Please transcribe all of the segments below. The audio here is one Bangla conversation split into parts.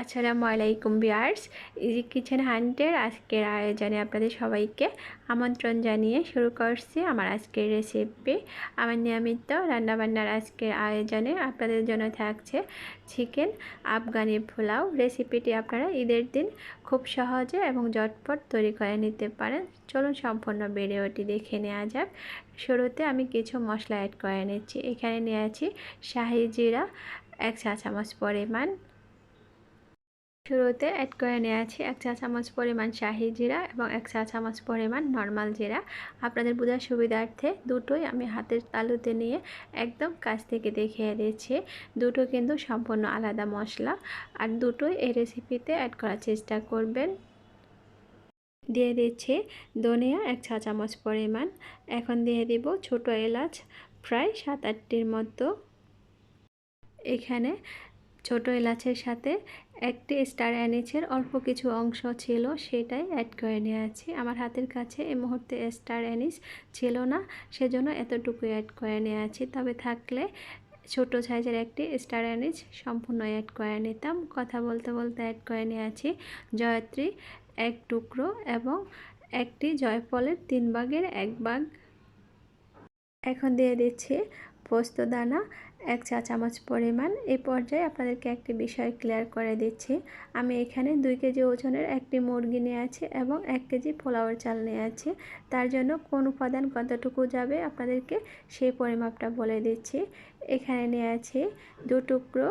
আসসালামু আলাইকুম বিয়ার্স ইজি কিচেন হান্টের আজকের আয়োজনে আপনাদের সবাইকে আমন্ত্রণ জানিয়ে শুরু করছি আমার আজকের রেসিপি আমার নিয়মিত রান্নাবান্নার আজকের আয়োজনে আপনাদের জন্য থাকছে চিকেন আফগানি পোলাও। রেসিপিটি আপনারা ঈদের দিন খুব সহজে এবং ঝটপট তৈরি করে নিতে পারেন। চলুন সম্পূর্ণ ভিডিওটি দেখে নেওয়া যাক। শুরুতে আমি কিছু মশলা অ্যাড করে নিচ্ছি। এখানে নিয়েছি শাহি জিরা, এক চা চামচ পরিমাণ। শুরুতে অ্যাড করে নিয়েছি এক চা চামচ পরিমাণ শাহি জিরা এবং এক চা চামচ পরিমাণ নর্মাল জিরা। আপনাদের বোঝার সুবিধার্থে দুটোই আমি হাতের তালুতে নিয়ে একদম কাছ থেকে দেখিয়ে দিচ্ছি। দুটো কিন্তু সম্পূর্ণ আলাদা মশলা। আর দুটোই এই রেসিপিতে অ্যাড করার চেষ্টা করবেন। দিয়ে দিচ্ছি ধনিয়া এক চা চামচ পরিমাণ। এখন দিয়ে দিব ছোট এলাচ, প্রায় সাত আটটির মতো। এখানে ছোট এলাচের সাথে একটি স্টার অ্যানিচের অল্প কিছু অংশ ছিল, সেটাই অ্যাড করে নিয়েছি আমার হাতের কাছে এই মুহূর্তে স্টার অ্যানিস ছিল না, সেজন্য এতটুকু অ্যাড করে নিয়েছি তবে থাকলে ছোট সাইজের একটি স্টার অ্যানিস সম্পূর্ণ অ্যাড করে নিতাম। কথা বলতে বলতে অ্যাড করে নিয়েছি জয়ত্রী, এক টুকরো এবং একটি জয়ফলের তিন ভাগের এক ভাগ। এখন দিয়ে দিচ্ছি পোস্ত দানা। এক চা চামচ পরিমাণ এই পর্যায়ে আপনাদেরকে একটি বিষয় ক্লিয়ার করে দিচ্ছি। আমি এখানে দুই কেজি ওজনের একটি মুরগি নিয়ে আছি এবং এক কেজি ফ্লাওয়ার চাল নিয়ে আছি। তার জন্য কোন উপাদান কতটুকু যাবে আপনাদেরকে সেই পরিমাপটা বলে দিচ্ছি। এখানে নিয়ে আছি দু টুকরো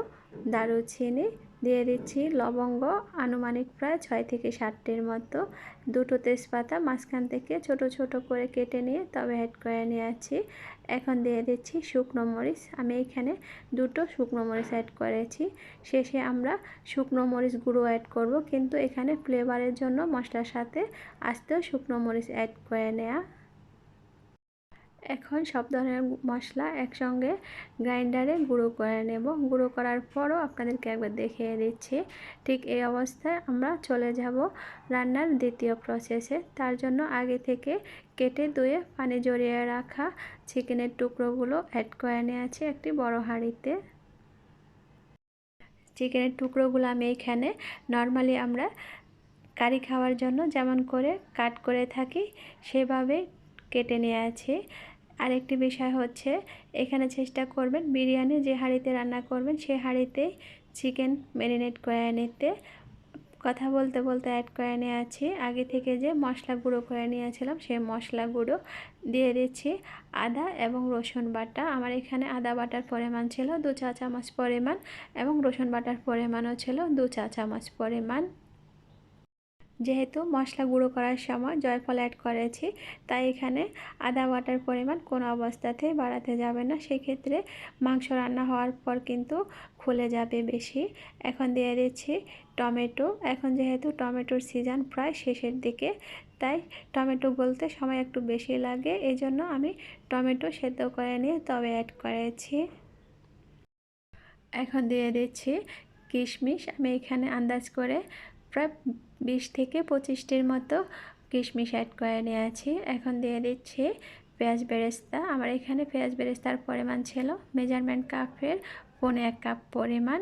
দারুচিনি দিয়ে দিচ্ছি লবঙ্গ আনুমানিক প্রায় ছয় থেকে সাতটির মতো। দুটো তেজপাতা মাঝখান থেকে ছোট ছোট করে কেটে নিয়ে তবে অ্যাড করে নিয়ে আছি এখন দিয়ে দিচ্ছি শুকনো মরিচ। আমি এখানে দুটো শুকনো মরিচ অ্যাড করেছি। শেষে আমরা শুকনো মরিচ গুঁড়ো অ্যাড করব। কিন্তু এখানে ফ্লেভারের জন্য মশলার সাথে আস্তেও শুকনো মরিচ অ্যাড করে নেওয়া এখন সব ধরনের মশলা একসঙ্গে গ্রাইন্ডারে গুঁড়ো করে নেব। গুঁড়ো করার পরও আপনাদেরকে একবার দেখিয়ে দিচ্ছি। ঠিক এই অবস্থায় আমরা চলে যাব রান্নার দ্বিতীয় প্রসেসে তার জন্য আগে থেকে কেটে ধুয়ে পানি জড়িয়ে রাখা চিকেনের টুকরোগুলো অ্যাড করে নিয়েছি একটি বড় হাঁড়িতে। চিকেনের টুকরোগুলো আমি এখানে নর্মালি আমরা কারি খাওয়ার জন্য যেমন করে কাট করে থাকি, সেভাবে কেটে নিয়ে আছি আরেকটি বিষয় হচ্ছে, এখানে চেষ্টা করবেন বিরিয়ানি যে হাঁড়িতে রান্না করবেন, সে হাঁড়িতে চিকেন ম্যারিনেট করে নিতে। কথা বলতে বলতে অ্যাড করে নিয়ে আছি আগে থেকে যে মশলা গুঁড়ো করে নিয়েছিলাম, সেই মশলা গুঁড়ো দিয়ে দিচ্ছি। আদা এবং রসুন বাটা। আমার এখানে আদা বাটার পরিমাণ ছিল দু চা চামচ পরিমাণ এবং রসুন বাটার পরিমাণও ছিল দু চা চামচ পরিমাণ। যেহেতু মশলা গুঁড়ো করার সময় জয়ফল অ্যাড করেছি, তাই এখানে আদা বাটার পরিমাণ কোনো অবস্থাতেই বাড়াতে যাবে না। সেক্ষেত্রে মাংস রান্না হওয়ার পর কিন্তু খুলে যাবে বেশি। এখন দিয়ে দিচ্ছি টমেটো। এখন যেহেতু টমেটোর সিজন প্রায় শেষের দিকে, তাই টমেটো গলতে সময় একটু বেশি লাগে। এই জন্য আমি টমেটো সেদ্ধ করে নিয়ে তবে অ্যাড করেছি। এখন দিয়ে দিচ্ছি কিশমিশ। আমি এখানে আন্দাজ করে প্রায় বিশ থেকে পঁচিশটির মতো কিশমিশ অ্যাড করে নিয়েছি। এখন দিয়ে দিচ্ছি পেঁয়াজ বেরেস্তা। আমার এখানে পেঁয়াজ বেরেস্তার পরিমাণ ছিল মেজারমেন্ট কাপের পনে এক কাপ পরিমাণ।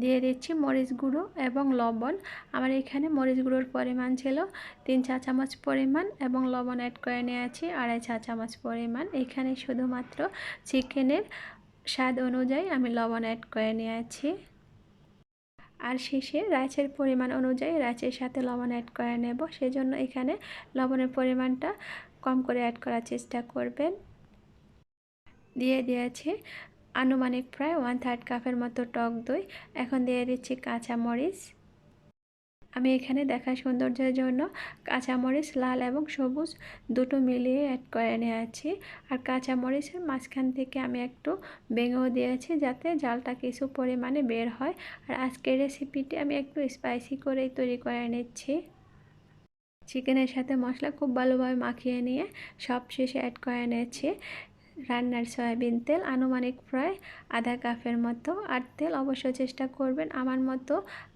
দিয়ে দিচ্ছি মরিচ গুঁড়ো এবং লবণ। আমার এখানে মরিচ গুঁড়োর পরিমাণ ছিল তিন চা চামচ পরিমাণ এবং লবণ অ্যাড করে নিয়েছি আড়াই চা চামচ পরিমাণ। এখানে শুধুমাত্র চিকেনের স্বাদ অনুযায়ী আমি লবণ অ্যাড করে নিয়েছি। আর শেষে রাইসের পরিমাণ অনুযায়ী রাইসের সাথে লবণ অ্যাড করে নেব। সেজন্য এখানে লবণের পরিমাণটা কম করে অ্যাড করার চেষ্টা করবেন। দিয়ে দিয়েছি আনুমানিক প্রায় ওয়ান থার্ড কাপের মতো টক দই। এখন দিয়ে দিচ্ছি কাঁচা মরিচ আমি এখানে দেখা সৌন্দর্যের জন্য কাঁচামরিচ, লাল এবং সবুজ দুটো মিলিয়ে অ্যাড করে নিয়েছি। আর কাঁচামরিচের মাঝখান থেকে আমি একটু বেঙেও দিয়েছি যাতে জালটা কিছু পরিমাণে বের হয়। আর আজকের রেসিপিটি আমি একটু স্পাইসি করেই তৈরি করে নিচ্ছি। চিকেনের সাথে মশলা খুব ভালোভাবে মাখিয়ে নিয়ে সব শেষে অ্যাড করে নিয়েছি। রান্নার সয়াবিন তেল, আনুমানিক প্রায় আধা কাপের মতো। আর তেল অবশ্যই চেষ্টা করবেন আমার মতো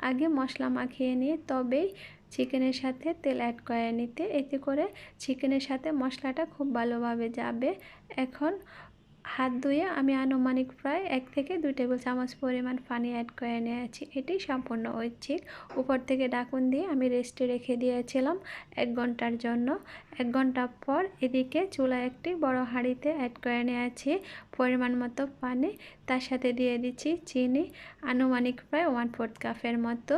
আগে মশলা মাখিয়ে নিয়ে তবেই চিকেনের সাথে তেল অ্যাড করে নিতে। এতে করে চিকেনের সাথে মশলাটা খুব ভালোভাবে যাবে। এখন হাত ধুয়ে আমি আনুমানিক প্রায় এক থেকে দুই টেবিল চামচ পরিমাণ পানি অ্যাড করে নিয়েছি। এটি সম্পূর্ণ ঐচ্ছিক। উপর থেকে ডাকুন দিয়ে আমি রেস্টে রেখে দিয়েছিলাম এক ঘণ্টার জন্য। এক ঘণ্টা পর এদিকে চুলা একটি বড় হাঁড়িতে অ্যাড করে নিয়েছি পরিমাণ মতো পানি। তার সাথে দিয়ে দিচ্ছি চিনি, আনুমানিক প্রায় ওয়ান ফোর্থ কাপের মতো।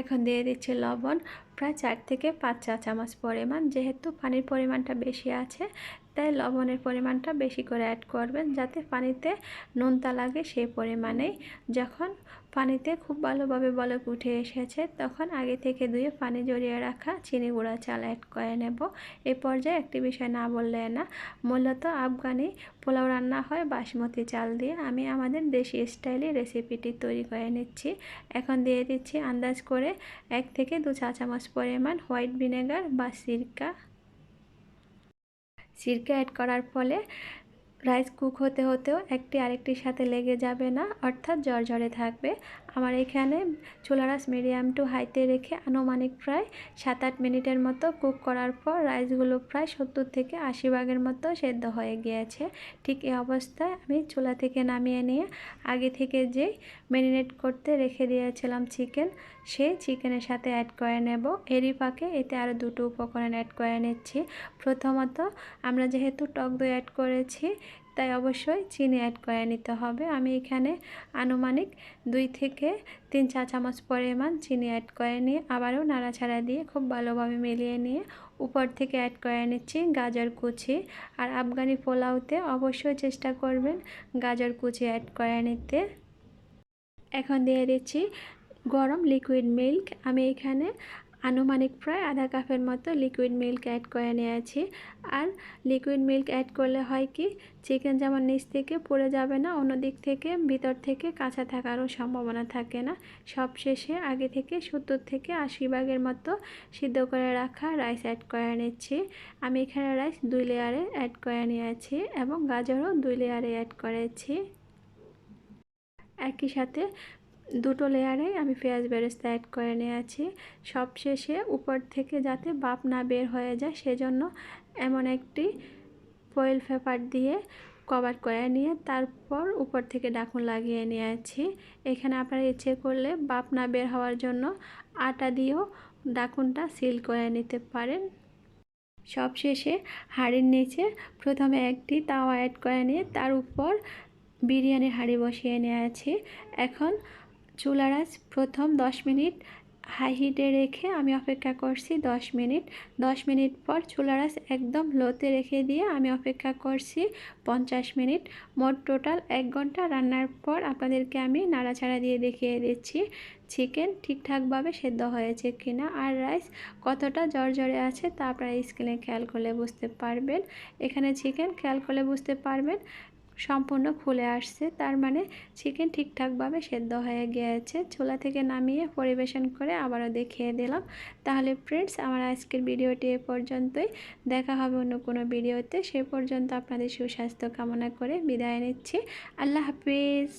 এখন দিয়ে দিচ্ছি লবণ। প্রায় চার থেকে পাঁচ চা চামচ পরিমাণ, যেহেতু পানির পরিমাণটা বেশি আছে, তাই লবণের পরিমাণটা বেশি করে অ্যাড করবেন, যাতে পানিতে নোনতা লাগে সেই পরিমাণেই। যখন পানিতে খুব ভালোভাবে বলক উঠে এসেছে, তখন আগে থেকে ধুয়ে পানি জড়িয়ে রাখা চিনি গুঁড়া চাল অ্যাড করে নেব। এ পর্যায়ে একটি বিষয় না বললে না, মূলত আফগানি পোলাও রান্না হয় বাসমতি চাল দিয়ে। আমি আমাদের দেশি স্টাইলে রেসিপিটি তৈরি করে নিচ্ছি। এখন দিয়ে দিচ্ছি আন্দাজ করে এক থেকে দু চা চামচ পরিমাণ হোয়াইট ভিনেগার বা সিরকা। সিরকা অ্যাড করার ফলে রাইস কুক হতে হতেও একটি আরেকটির সাথে লেগে যাবে না, অর্থাৎ জ্বর থাকবে। আমার এখানে চুলারাস মিডিয়াম টু হাইতে রেখে আনুমানিক প্রায় সাত আট মিনিটের মতো কুক করার পর রাইসগুলো প্রায় সত্তর থেকে আশি ভাগের মতো সেদ্ধ হয়ে গিয়েছে। ঠিক এই অবস্থায় আমি চুলা থেকে নামিয়ে নিয়ে আগে থেকে যে ম্যারিনেট করতে রেখে দিয়েছিলাম চিকেন সেই চিকেনের সাথে অ্যাড করে নেব। এরই পাকে এতে আরও দুটো উপকরণ অ্যাড করে নিচ্ছি। প্রথমত আমরা যেহেতু টক দই অ্যাড করেছি তাই অবশ্যই চিনি অ্যাড করে নিতে হবে। আমি এখানে আনুমানিক দুই থেকে তিন চা চামচ পরিমাণ চিনি অ্যাড করে নিয়ে আবারও নাড়াছাড়া দিয়ে খুব ভালোভাবে মিলিয়ে নিয়ে উপর থেকে অ্যাড করে নিচ্ছি গাজর কুচি। আর আফগানি পোলাওতে অবশ্যই চেষ্টা করবেন গাজর কুচি অ্যাড করে নিতে। এখন দিয়ে দিচ্ছি গরম লিকুইড মিল্ক আমি এখানে আনুমানিক প্রায় আধা কাপের মতো লিকুইড মিল্ক অ্যাড করে নিয়েছি আর লিকুইড মিল্ক অ্যাড করলে হয় কি চিকেন যেমন নিচ থেকে পড়ে যাবে না, অন্য দিক থেকে, ভিতর থেকে কাঁচা থাকারও সম্ভাবনা থাকে না। সব শেষে আগে থেকে সত্তর থেকে আশি ভাগের মতো সিদ্ধ করে রাখা রাইস অ্যাড করে নিচ্ছি। আমি এখানে রাইস দুই লেয়ারে অ্যাড করে নিয়েছি এবং গাজরও দুই লেয়ারে অ্যাড করেছি। একই সাথে দুটো লেয়ারে আমি পেঁয়াজ বেরেস্তা অ্যাড করে নিয়েছি। সবশেষে উপর থেকে যাতে বাপ না বের হয়ে যায়, সেজন্য এমন একটি ফয়েল পেপার দিয়ে কভার করে নিয়ে তারপর উপর থেকে ডাকুন লাগিয়ে নিয়েছি। এখানে আপনারা ইচ্ছে করলে বাপ না বের হওয়ার জন্য আটা দিয়েও ডাকুনটা সিল করে নিতে পারেন। সবশেষে হাঁড়ির নিচে প্রথমে একটি তাওয়া অ্যাড করে নিয়ে তার উপর বিরিয়ানির হাঁড়ি বসিয়ে নিয়েছি। এখন চুলারাজ প্রথম দশ মিনিট হাই হিটে রেখে আমি অপেক্ষা করছি দশ মিনিট। দশ মিনিট পর চুলারাস একদম লোতে রেখে দিয়ে আমি অপেক্ষা করছি পঞ্চাশ মিনিট। মোট টোটাল এক ঘণ্টা রান্নার পর আপনাদেরকে আমি নাড়াচাড়া দিয়ে দেখিয়ে দিচ্ছি চিকেন ঠিকঠাকভাবে সেদ্ধ হয়েছে কিনা আর রাইস কতটা জর্জরে আছে তা আপনারা স্ক্রিনে খেয়াল করলে বুঝতে পারবেন। এখানে চিকেন খেয়াল করলে বুঝতে পারবেন। সম্পূর্ণ খুলে আসছে। তার মানে চিকেন ঠিকঠাকভাবে সেদ্ধ হয়ে গিয়েছে। চুলা থেকে নামিয়ে পরিবেশন করে আবারও দেখিয়ে দিলাম। তাহলে ফ্রেন্ডস আমার আজকের ভিডিওটি এ পর্যন্তই। দেখা হবে অন্য কোনো ভিডিওতে। সে পর্যন্ত আপনাদের সুস্বাস্থ্য কামনা করে বিদায় নিচ্ছি। আল্লাহ হাফিজ।